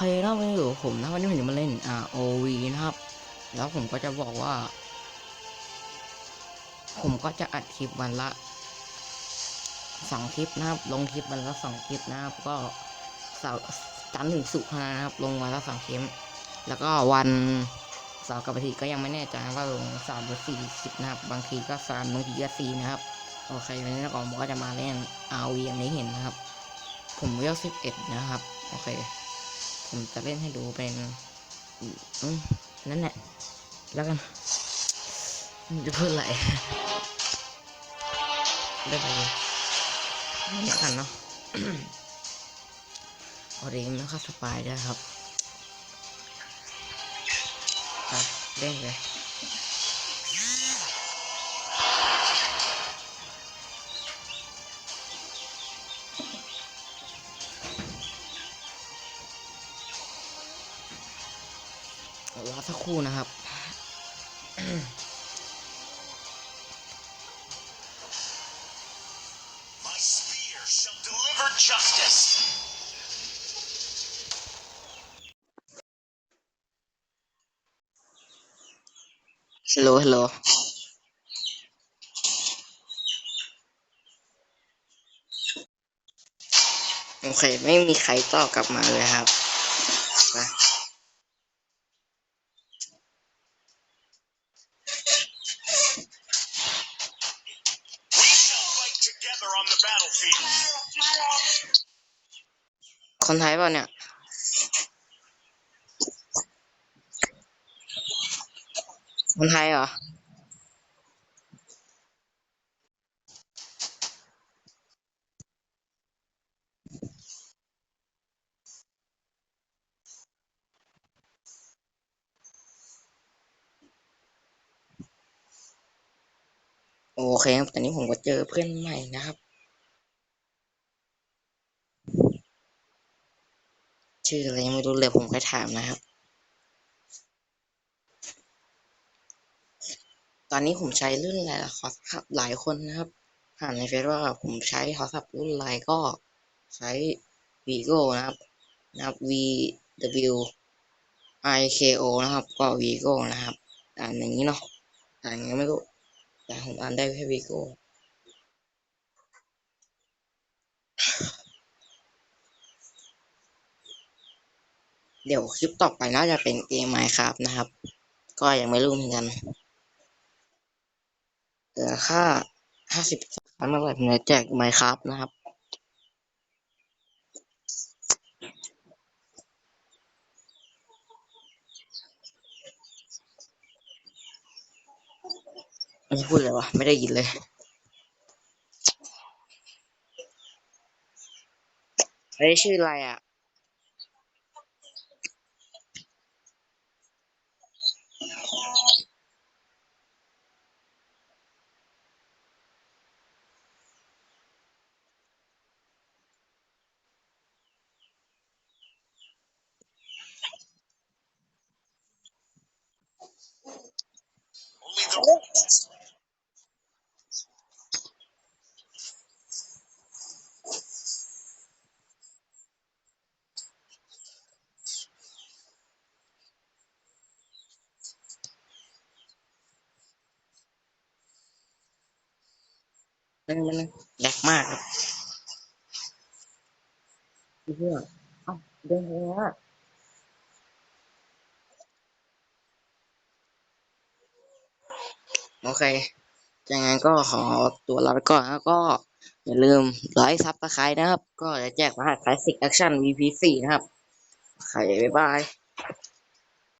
เคนะวันนี้อยู่ผมนะวันนี้ผมจะมาเล่น ROV นะครับ แล้วผมก็จะบอกว่า ผมก็จะอัดคลิปวันละสองคลิปนะครับ ลงคลิปวันละสองคลิปนะครับ ก็เสาร์จันทร์ถึงศุกร์นะครับ ลงวันละสองคลิป แล้วก็วันเสาร์กับอาทิตย์ก็ยังไม่แน่ใจว่าลงสามหรือสี่คลิปนะครับ บางทีก็สามบางทีก็สี่นะครับโอเควันนี้นะก่อนผมก็จะมาเล่น ROV อย่างนี้เห็นนะครับ ผมเวลสิบเอ็ดนะครับ โอเค ผมจะเล่นให้ดูเป็นนั่นแหละ แล้วกันจะพูดอะไรได้ไปเลยนี่กันเนาะออริมแล้วก็สปายด้วยครับเล่นเลย รอสักครู่นะครับ My spear shall deliver justice. ฮัลโหล ฮัลโหลโอเค ไม่มีใครตอบกลับมาเลยครับไป battlefield. คนไทยเปล่าเนี่ย คนไทยเหรอ โอเคครับตอนนี้ผมก็เจอเพื่อนใหม่นะครับ ชื่ออะไรยังไม่รู้เลยผมค่อยถามนะครับ ตอนนี้ผมใช้รุ่นอะไรล่ะขอทับหลายคนนะครับถามในเฟซว่าผมใช้โทรศัพท์รุ่นอะไรก็ใช้ vivo นะครับนะครับ v w i k o นะครับ ก็ vivo นะครับอ่านอย่างนี้เนาะอ่านยังไงไม่รู้แต่ผมอ่านได้แค่ vivo เดี๋ยวคลิปต่อไปน่าจะเป็นเกม Minecraft นะครับ ก็ยังไม่รู้เหมือนกันเหลือค่าห้าสิบครั้งเมื่อไหร่ผมจะแจก Minecraft นะครับไม่พูดเลยวะไม่ได้ยินเลยเฮ้ยชื่ออะไรอะ นั่นมันแหลกมากครับเพื่อเอ้าเดินไปแล้วอะโอเคยังไงก็ขอตัวลาไปก่อนแล้วก็อย่าลืมไลค์ซับสไครต์นะครับ ก็จะแจกรหัสคลาสสิกแอคชั่น VP4 นะครับโอเคบ๊ายบาย